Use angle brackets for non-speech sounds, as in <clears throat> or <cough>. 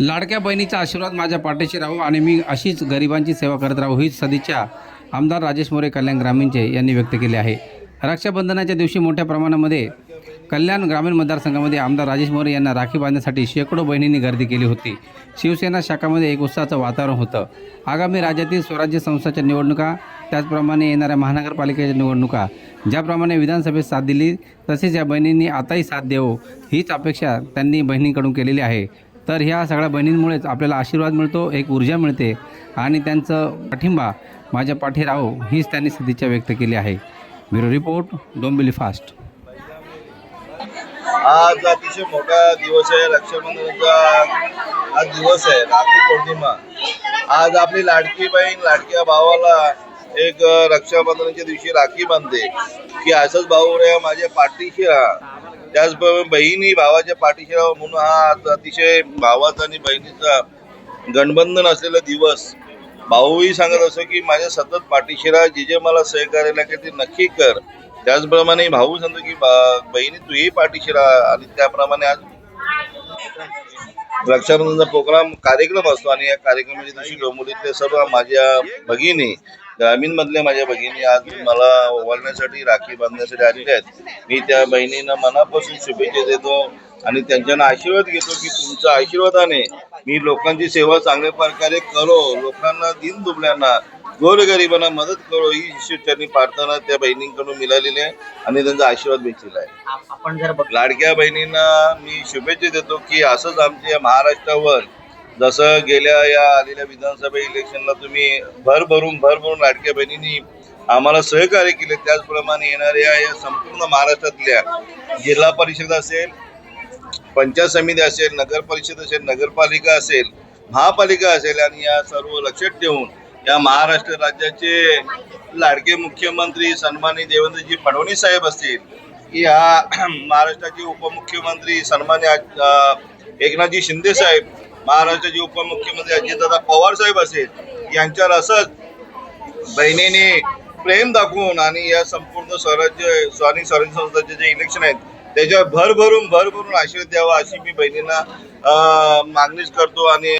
लाडक्या बहिणीचा आशीर्वाद माझ्या पाठीशी राहू आणि मी अशीच गरिबांची सेवा करत राहू हीच सदिच्छा आमदार राजेश मोरे कल्याण ग्रामीणचे यांनी व्यक्त केली आहे. रक्षाबंधनाच्या दिवशी मोठ्या प्रमाणामध्ये कल्याण ग्रामीण मतदारसंघामध्ये आमदार राजेश मोरे यांना राखी बांधण्यासाठी शेकडो बहिणींनी गर्दी केली होती. शिवसेना शाखामध्ये एक उत्साहाचं वातावरण होतं. आगामी राज्यातील स्वराज्य संस्थाच्या निवडणुका त्याचप्रमाणे येणाऱ्या महानगरपालिकेच्या निवडणुका ज्याप्रमाणे विधानसभेत साथ दिली तसेच या बहिणींनी आताही साथ देवो हीच अपेक्षा त्यांनी बहिणींकडून केलेली आहे. तर ह्या सगळ्या बहिणींमुळेच आपल्याला आशीर्वाद मिळतो एक ऊर्जा मिळते आणि त्यांचं पाठिंबा माझ्या पाठी राहो हीच त्यांनी सदिच्छा व्यक्त केली आहे. Bureau report Dombivli fast. आज अतिशय मोठा दिवस आहे रक्षाबंधनाचा आज दिवस आहे राखी पौर्णिमा. आज आपली लाडकी बहीण लाडक्या भावाला एक रक्षाबंधनाच्या दिवशी राखी बांधते. की असंच भाऊ रे माझ्या पाठीशी राहा. त्याचप्रमाणे बहिणी भावाच्या पाठीशी म्हणून हा आज अतिशय भावाचा आणि बहिणीचा गणबंधन असलेला दिवस. भाऊही सांगत असो की माझ्या सतत पाठीशिरा जे जे मला सहकार्य लागेल ते नक्की कर. त्याचप्रमाणे भाऊ सांगतो की बा- बहिणी तूही पाठीशिरा आणि त्याप्रमाणे आज रक्षाबंधनचा प्रोग्राम कार्यक्रम असतो आणि या कार्यक्रमाच्या दिवशी डोंबिवलीतले सर्व माझ्या भगिनी ग्रामीण मधल्या माझ्या भगिनी आज मला ओवाळण्यासाठी राखी बांधण्यासाठी आलेल्या आहेत. मी त्या बहिणींना मनापासून शुभेच्छा देतो आणि त्यांच्यानं आशीर्वाद घेतो की तुमच्या आशीर्वादाने मी लोकांची सेवा चांगल्या प्रकारे करो. लोकांना दिन दुबल्यांना गोरगरिबांना मदत करो. ही त्यांनी प्रार्थना त्या बहिणींकडून मिळालेली आहे आणि त्यांचा आशीर्वाद भेटलेला आहे. आप- आपण जर लाडक्या बहिणींना मी शुभेच्छा देतो की असंच आमच्या महाराष्ट्रावर जसं गेल्या या आलेल्या विधानसभा इलेक्शनला तुम्ही भर भरून भर भरून लाडक्या बहिणींनी आम्हाला सहकार्य केले. त्याचप्रमाणे येणाऱ्या या संपूर्ण महाराष्ट्रातल्या जिल्हा परिषद असेल पंचायत समिती असेल नगर परिषद असेल नगरपालिका असेल महापालिका असेल आणि या सर्व लक्षात ठेवून या महाराष्ट्र राज्याचे लाडके मुख्यमंत्री सन्मानी देवेंद्रजी फडणवीस साहेब असतील की हा <clears throat> महाराष्ट्राचे उपमुख्यमंत्री सन्मान्य एकनाथजी शिंदे साहेब महाराष्ट्राचे उपमुख्यमंत्री अजितदादा पवार साहेब असेल यांच्यावर असंच बहिणीने प्रेम दाखवून आणि या संपूर्ण स्वराज्य स्वानी स्वराज्य संस्थाचे जे इलेक्शन आहेत त्याच्यावर भर भरून भर भरून आशीर्वाद द्यावा अशी मी बहिणींना मागणीच करतो आणि